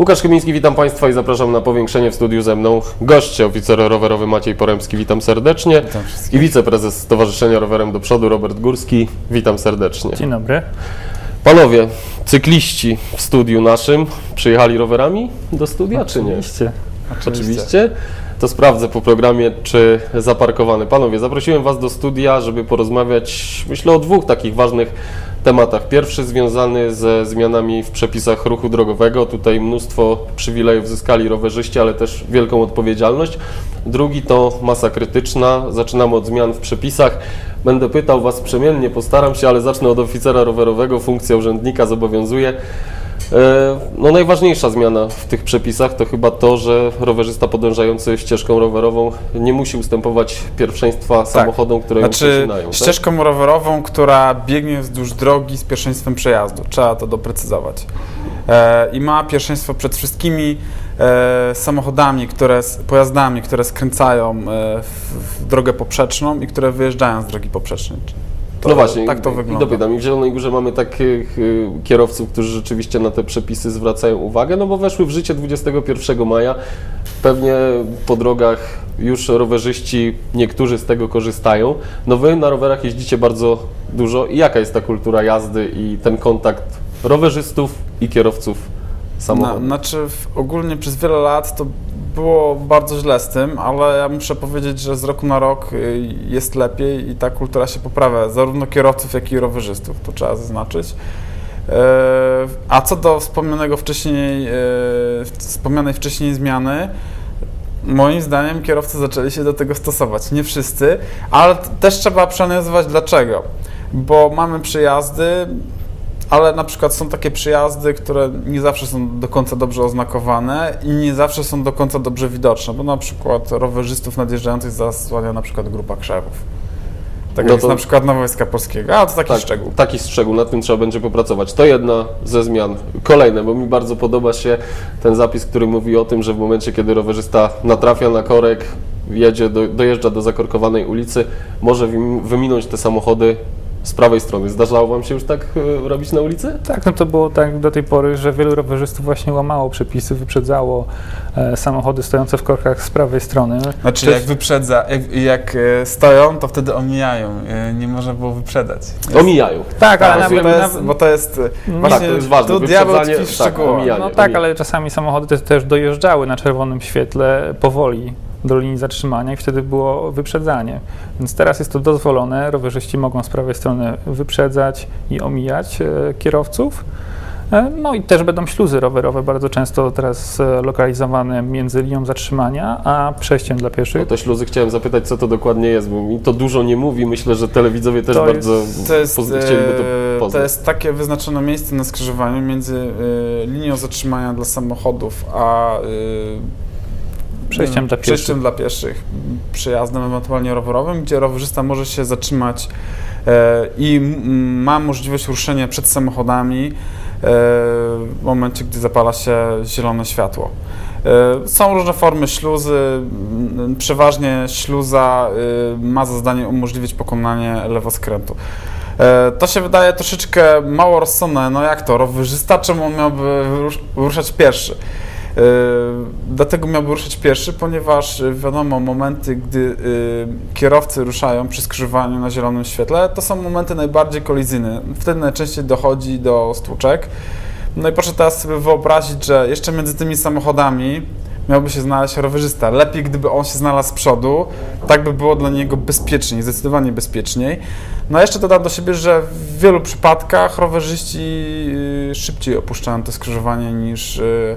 Łukasz Chymiński, witam Państwa i zapraszam na powiększenie w studiu ze mną. Goście, oficer rowerowy Maciej Poremski, witam serdecznie. Witam I wszystkich. wiceprezes Stowarzyszenia Rowerem do Przodu Robert Górski, witam serdecznie. Dzień dobry. Panowie, cykliści w studiu naszym, przyjechali rowerami do studia, czy nie? Oczywiście. Oczywiście. To sprawdzę po programie, czy zaparkowany. Panowie, zaprosiłem Was do studia, żeby porozmawiać, myślę, o dwóch takich ważnych tematach. Pierwszy związany ze zmianami w przepisach ruchu drogowego. Tutaj mnóstwo przywilejów zyskali rowerzyści, ale też wielką odpowiedzialność. Drugi to masa krytyczna. Zaczynamy od zmian w przepisach. Będę pytał Was przemiennie, postaram się, ale zacznę od oficera rowerowego. Funkcja urzędnika zobowiązuje. E, No najważniejsza zmiana w tych przepisach to chyba to, że rowerzysta podążający ścieżką rowerową nie musi ustępować pierwszeństwa samochodom, które ją Znaczy przecinają. tak? ścieżką rowerową, która biegnie wzdłuż drogi z pierwszeństwem przejazdu. Trzeba to doprecyzować. E, I ma pierwszeństwo przed wszystkimi e, samochodami, które, pojazdami, które skręcają e, w, w drogę poprzeczną i które wyjeżdżają z drogi poprzecznej. To, no właśnie, tak to wygląda. I dopytam, i w Zielonej Górze mamy takich y, kierowców, którzy rzeczywiście na te przepisy zwracają uwagę, no bo weszły w życie 21 maja. Pewnie po drogach już rowerzyści, niektórzy z tego korzystają. No wy na rowerach jeździcie bardzo dużo. I jaka jest ta kultura jazdy i ten kontakt rowerzystów i kierowców Na, samochodów? znaczy w, ogólnie przez wiele lat to było bardzo źle z tym, ale ja muszę powiedzieć, że z roku na rok y, jest lepiej i ta kultura się poprawia, zarówno kierowców, jak i rowerzystów, to trzeba zaznaczyć. E, A co do wspomnianego wcześniej, e, wspomnianej wcześniej zmiany, moim zdaniem kierowcy zaczęli się do tego stosować. Nie wszyscy, ale też trzeba przeanalizować dlaczego. Bo mamy przejazdy, ale na przykład są takie przejazdy, które nie zawsze są do końca dobrze oznakowane i nie zawsze są do końca dobrze widoczne, bo na przykład rowerzystów nadjeżdżających zasłania na przykład grupa krzewów. Tak No to- na przykład na Wojska Polskiego, a to taki Tak, szczegół. Taki szczegół, nad tym trzeba będzie popracować. To jedna ze zmian. Kolejne, bo mi bardzo podoba się ten zapis, który mówi o tym, że w momencie, kiedy rowerzysta natrafia na korek, jedzie, do, dojeżdża do zakorkowanej ulicy, może wymi- wyminąć te samochody z prawej strony. Zdarzało Wam się już tak e, robić na ulicy? Tak, no to było tak do tej pory, że wielu rowerzystów właśnie łamało przepisy, wyprzedzało e, samochody stojące w korkach z prawej strony. Znaczy To jak jest- wyprzedza, jak, jak e, stoją, to wtedy omijają, e, nie można było wyprzedać. Omijają. Tak, ale Tak, nawet, to jest, bo to jest e, no, właśnie tak, to jest ważne, tu diabeł wyprzedzanie, tkwi w tak, szczegółach. omijanie. no tak, ale czasami samochody też, też dojeżdżały na czerwonym świetle powoli do linii zatrzymania i wtedy było wyprzedzanie. Więc teraz jest to dozwolone. Rowerzyści mogą z prawej strony wyprzedzać i omijać e, kierowców. E, No i też będą śluzy rowerowe bardzo często teraz e, lokalizowane między linią zatrzymania a przejściem dla O pieszych. te śluzy chciałem zapytać, co to dokładnie jest, bo mi to dużo nie mówi. Myślę, że telewidzowie też To bardzo To jest, chcieliby to poznać. to jest takie wyznaczone miejsce na skrzyżowaniu między linią zatrzymania dla samochodów a Przejściem e, dla pieszych. przejściem dla pieszych, przejazdem ewentualnie rowerowym, gdzie rowerzysta może się zatrzymać e, i ma możliwość ruszenia przed samochodami e, w momencie, gdy zapala się zielone światło. E, Są różne formy śluzy. Przeważnie śluza ma za zadanie umożliwić pokonanie lewoskrętu. To się wydaje troszeczkę mało rozsądne. No jak to? Rowerzysta czemu on miałby rusz- ruszać pierwszy? E, Dlatego miałby ruszać pierwszy, ponieważ e, wiadomo, momenty, gdy e, kierowcy ruszają przy skrzyżowaniu na zielonym świetle, to są momenty najbardziej kolizyjne. Wtedy najczęściej dochodzi do stłuczek. No i proszę teraz sobie wyobrazić, że jeszcze między tymi samochodami miałby się znaleźć rowerzysta. Lepiej, gdyby on się znalazł z przodu, tak by było dla niego bezpieczniej, zdecydowanie bezpieczniej. No a jeszcze dodam do siebie, że w wielu przypadkach rowerzyści y, szybciej opuszczają to skrzyżowanie niż, y, y,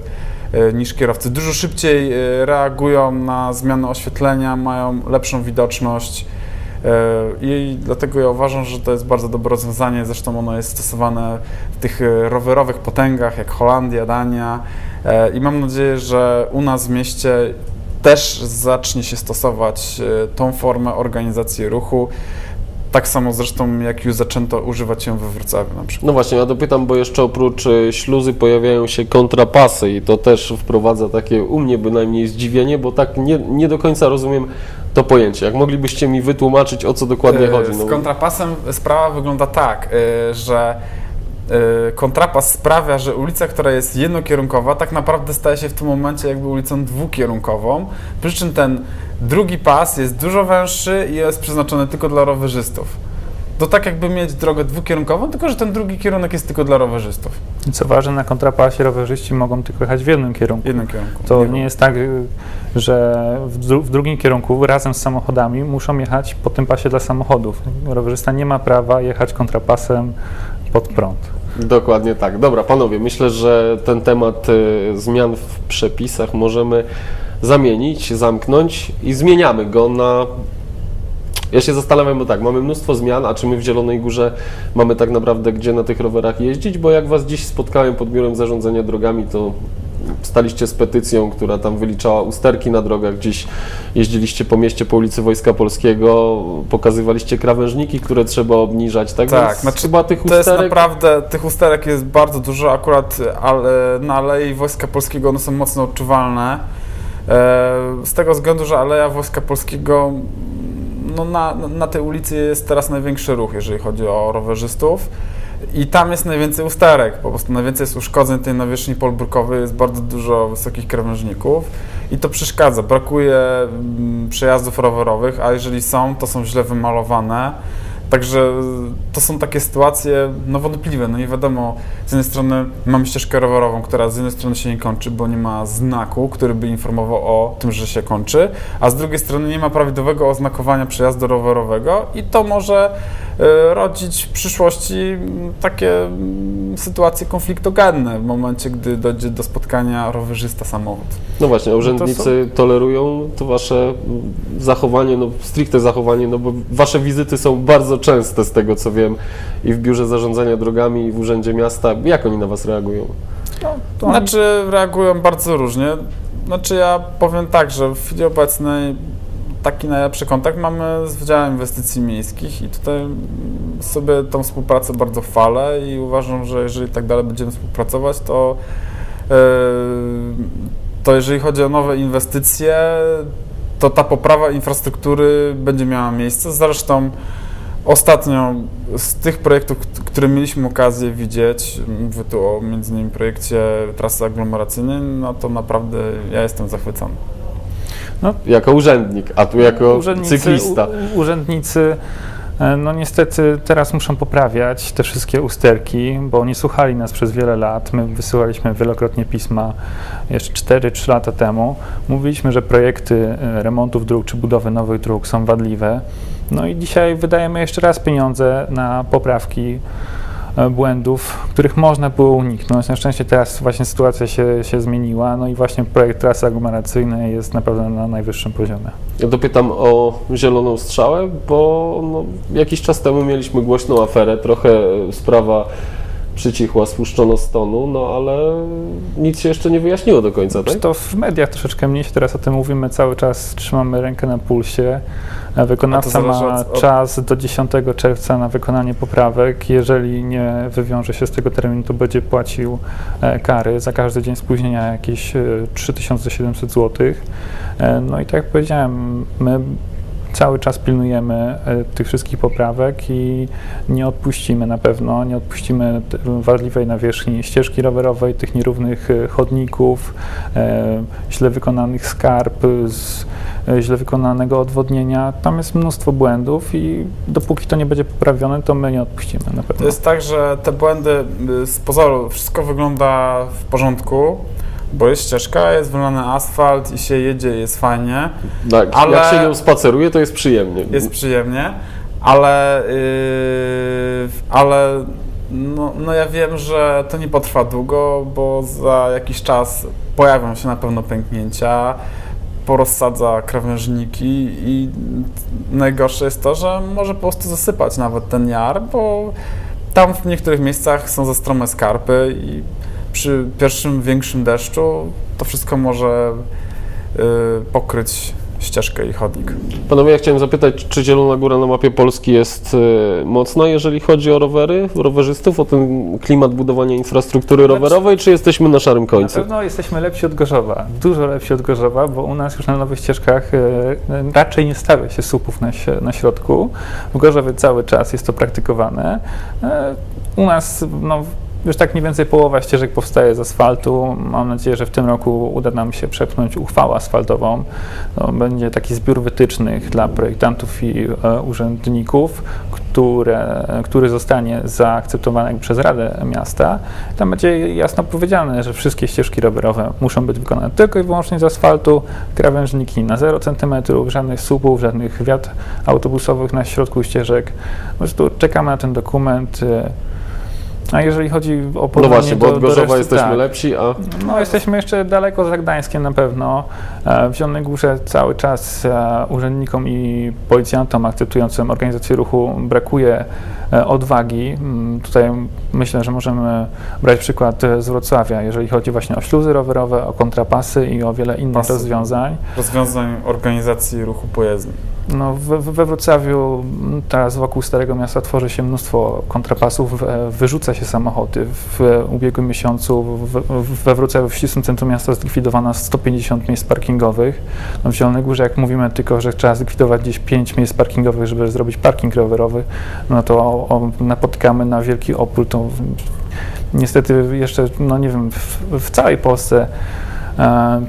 niż kierowcy. Dużo szybciej y, reagują na zmianę oświetlenia, mają lepszą widoczność. y, I dlatego ja uważam, że to jest bardzo dobre rozwiązanie. Zresztą ono jest stosowane w tych rowerowych potęgach jak Holandia, Dania. E, I mam nadzieję, że u nas w mieście też zacznie się stosować e, tą formę organizacji ruchu. Tak samo zresztą jak już zaczęto używać ją we Wrocławiu na przykład. No właśnie, ja dopytam, bo jeszcze oprócz e, śluzy pojawiają się kontrapasy i to też wprowadza takie u mnie bynajmniej zdziwienie, bo tak nie, nie do końca rozumiem to pojęcie. Jak moglibyście mi wytłumaczyć, o co dokładnie E, chodzi? No Z kontrapasem sprawa wygląda tak, e, że kontrapas sprawia, że ulica, która jest jednokierunkowa, tak naprawdę staje się w tym momencie jakby ulicą dwukierunkową, przy czym ten drugi pas jest dużo węższy i jest przeznaczony tylko dla rowerzystów. To tak jakby mieć drogę dwukierunkową, tylko że ten drugi kierunek jest tylko dla rowerzystów. I Co ważne, na kontrapasie rowerzyści mogą tylko jechać w jednym kierunku. Jednym kierunku. To nie jest tak, y, że w, dru- w drugim kierunku razem z samochodami muszą jechać po tym pasie dla samochodów. Rowerzysta nie ma prawa jechać kontrapasem pod prąd. Dokładnie tak. Dobra, panowie, myślę, że ten temat y, zmian w przepisach możemy zamienić, zamknąć i zmieniamy go na. Ja się zastanawiam, bo tak, mamy mnóstwo zmian, a czy my w Zielonej Górze mamy tak naprawdę gdzie na tych rowerach jeździć? Bo jak Was dziś spotkałem pod biurem zarządzania drogami, to staliście z petycją, która tam wyliczała usterki na drogach, gdzieś jeździliście po mieście, po ulicy Wojska Polskiego, pokazywaliście krawężniki, które trzeba obniżać, tak? Tak, Więc znaczy chyba tych To jest usterek... naprawdę, tych usterek jest bardzo dużo, akurat ale na Alei Wojska Polskiego one są mocno odczuwalne. E, Z tego względu, że Aleja Wojska Polskiego, no na, na tej ulicy jest teraz największy ruch, jeżeli chodzi o rowerzystów. I tam jest najwięcej usterek, po prostu najwięcej jest uszkodzeń tej nawierzchni polbrukowej, jest bardzo dużo wysokich krawężników i to przeszkadza. Brakuje mm, przejazdów rowerowych, a jeżeli są, to są źle wymalowane. Także to są takie sytuacje no wątpliwe. No i wiadomo, z jednej strony mamy ścieżkę rowerową, która z jednej strony się nie kończy, bo nie ma znaku, który by informował o tym, że się kończy, a z drugiej strony nie ma prawidłowego oznakowania przejazdu rowerowego i to może e, rodzić w przyszłości takie sytuacje konfliktogenne w momencie, gdy dojdzie do spotkania rowerzysta-samochód. No właśnie, a urzędnicy to tolerują to wasze zachowanie, no stricte zachowanie, no bo wasze wizyty są bardzo częste z tego co wiem i w biurze zarządzania drogami i w urzędzie miasta. Jak oni na was reagują? To oni- Znaczy reagują bardzo różnie. Znaczy ja powiem tak, że w chwili obecnej taki najlepszy kontakt mamy z Wydziałem Inwestycji Miejskich i tutaj sobie tą współpracę bardzo chwalę i uważam, że jeżeli tak dalej będziemy współpracować, to, yy, to jeżeli chodzi o nowe inwestycje, to ta poprawa infrastruktury będzie miała miejsce. Zresztą Ostatnio z tych projektów, które mieliśmy okazję widzieć, mówię tu o między innymi projekcie trasy aglomeracyjnej, no to naprawdę ja jestem zachwycony. Jako urzędnik, a tu jako urzędnicy, cyklista. U, urzędnicy e, no niestety teraz muszą poprawiać te wszystkie usterki, bo nie słuchali nas przez wiele lat. My wysyłaliśmy wielokrotnie pisma jeszcze 4-3 lata temu. Mówiliśmy, że projekty e, remontów dróg czy budowy nowych dróg są wadliwe. No i dzisiaj wydajemy jeszcze raz pieniądze na poprawki błędów, których można było uniknąć. Na szczęście teraz właśnie sytuacja się, się zmieniła, no i właśnie projekt trasy aglomeracyjnej jest naprawdę na najwyższym poziomie. Ja dopytam o zieloną strzałę, bo no, jakiś czas temu mieliśmy głośną aferę, trochę sprawa przycichła, spuszczono z tonu, no ale nic się jeszcze nie wyjaśniło do końca, tak? To w mediach troszeczkę mniej się teraz o tym mówimy, cały czas trzymamy rękę na pulsie. E, Wykonawca ma od- czas do 10 czerwca na wykonanie poprawek. Jeżeli nie wywiąże się z tego terminu, to będzie płacił e, kary za każdy dzień spóźnienia jakieś e, 3700 zł. E, No i tak jak powiedziałem, my cały czas pilnujemy e, tych wszystkich poprawek i nie odpuścimy na pewno, nie odpuścimy wadliwej nawierzchni ścieżki rowerowej, tych nierównych e, chodników, e, źle wykonanych e, źle wykonanego odwodnienia. Tam jest mnóstwo błędów i dopóki to nie będzie poprawione, to my nie odpuścimy na To pewno. jest tak, że te błędy y, z pozoru wszystko wygląda w porządku, bo jest ścieżka, jest wylany asfalt i się jedzie, jest fajnie. Tak, ale- Jak się nią spaceruje, to jest przyjemnie. jest przyjemnie, ale, yy, ale no, no ja wiem, że to nie potrwa długo, bo za jakiś czas pojawią się na pewno pęknięcia, porozsadza krawężniki i najgorsze jest to, że może po prostu zasypać nawet ten jar, bo tam w niektórych miejscach są za strome skarpy i przy pierwszym większym deszczu to wszystko może yy, pokryć ścieżkę i chodnik. Panowie, ja chciałem zapytać, czy Zielona Góra na mapie Polski jest e, mocna, jeżeli chodzi o rowery, rowerzystów, o ten klimat budowania infrastruktury rowerowej, czy jesteśmy na szarym Na końcu? pewno jesteśmy lepsi od Gorzowa, dużo lepsi od Gorzowa, bo u nas już na nowych ścieżkach e, raczej nie stawia się słupów na, środku. na środku. W Gorzowie cały czas jest to praktykowane. U nas no, już tak mniej więcej połowa ścieżek powstaje z asfaltu. Mam nadzieję, że w tym roku uda nam się przepchnąć uchwałę asfaltową. No, będzie taki zbiór wytycznych dla projektantów i e, urzędników, które, który zostanie zaakceptowany przez Radę Miasta. Tam będzie jasno powiedziane, że wszystkie ścieżki rowerowe muszą być wykonane tylko i wyłącznie z asfaltu, krawężniki na 0 cm, żadnych słupów, żadnych wiat autobusowych na środku ścieżek. Po prostu czekamy na ten dokument. e, A jeżeli chodzi o No porównanie właśnie, bo do, od Gorzowa reszty, jesteśmy tak. lepsi, a No, jesteśmy jeszcze daleko za Gdańskiem na pewno. E, W Zielonej Górze cały czas e, urzędnikom i policjantom akceptującym organizację ruchu brakuje e, odwagi. Mm, Tutaj myślę, że możemy brać przykład z Wrocławia, jeżeli chodzi właśnie o śluzy rowerowe, o kontrapasy i o wiele innych Pasy. rozwiązań. Rozwiązań organizacji ruchu pojezdni. No, we, Wrocławiu teraz wokół Starego Miasta tworzy się mnóstwo kontrapasów, e, wyrzuca się samochody. W ubiegłym miesiącu we Wrocławiu w ścisłym centrum miasta zlikwidowano 150 miejsc parkingowych. No, w Zielonej Górze, jak mówimy tylko, że trzeba zlikwidować gdzieś 5 miejsc parkingowych, żeby zrobić parking rowerowy, no to o, o, napotykamy na wielki opór. To niestety jeszcze, no nie wiem, w, w całej Polsce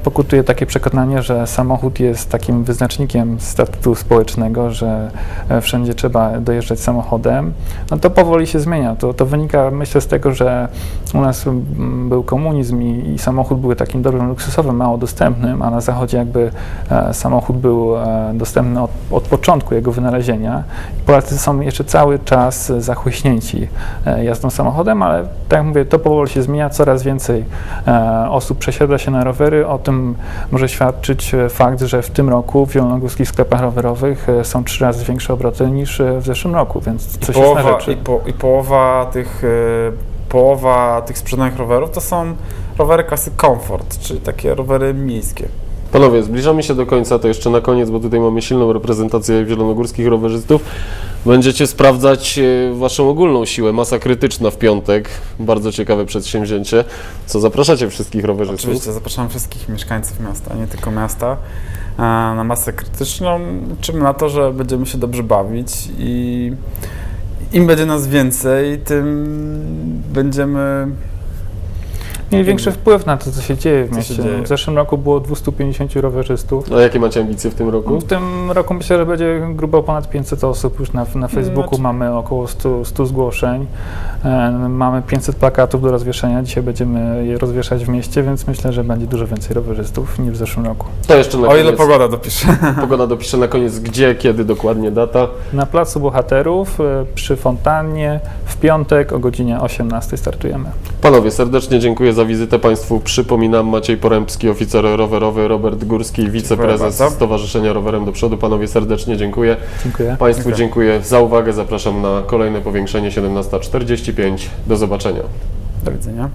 Pokutuje takie przekonanie, że samochód jest takim wyznacznikiem statutu społecznego, że e, wszędzie trzeba dojeżdżać samochodem. No to powoli się zmienia. To, to wynika, myślę, z tego, że u nas mm, był komunizm i, i samochód był takim dobrem luksusowym, mało dostępnym, a na zachodzie jakby e, samochód był e, dostępny od, od początku jego wynalezienia. Polacy są jeszcze cały czas zachłyśnięci e, jazdą samochodem, ale tak jak mówię, to powoli się zmienia, coraz więcej e, osób przesiada się na rowery. O tym może świadczyć e, fakt, że w tym roku w zielonogórskich sklepach rowerowych e, są trzy razy większe obroty niż e, w zeszłym roku, więc I coś jest na połowa, rzeczy. i, po, I połowa tych, e, połowa tych sprzedanych rowerów to są rowery klasy Comfort, czyli takie rowery miejskie. Panowie, zbliżamy się do końca, to jeszcze na koniec, bo tutaj mamy silną reprezentację zielonogórskich rowerzystów. Będziecie sprawdzać e, Waszą ogólną siłę, masa krytyczna w piątek. Bardzo ciekawe przedsięwzięcie. Co, zapraszacie wszystkich rowerzystów? Oczywiście zapraszam wszystkich mieszkańców miasta, nie tylko miasta, e, na masę krytyczną. Liczymy na to, że będziemy się dobrze bawić i im będzie nas więcej, tym będziemy Mieli większy wpływ na to, co się dzieje w mieście. dzieje. W zeszłym roku było 250 rowerzystów. A jakie macie ambicje w tym roku? W tym roku myślę, że będzie grubo ponad 500 osób. Już na, na Facebooku Znaczy- mamy około 100, 100 zgłoszeń. E, mamy 500 plakatów do rozwieszenia. Dzisiaj będziemy je rozwieszać w mieście, więc myślę, że będzie dużo więcej rowerzystów niż w zeszłym roku. To jeszcze na O ile koniec. pogoda dopisze. Pogoda dopisze na koniec, gdzie, kiedy dokładnie data. Na Placu Bohaterów e, przy fontannie w piątek o godzinie 18 startujemy. Panowie, serdecznie dziękuję za wizytę Państwu. Przypominam, Maciej Porębski, oficer rowerowy, Robert Górski, wiceprezes. Stowarzyszenia Rowerem do Przodu. Panowie, serdecznie dziękuję. Dziękuję. Państwu Dziękuję. dziękuję za uwagę. Zapraszam na kolejne powiększenie 17.45. Do zobaczenia. Do widzenia.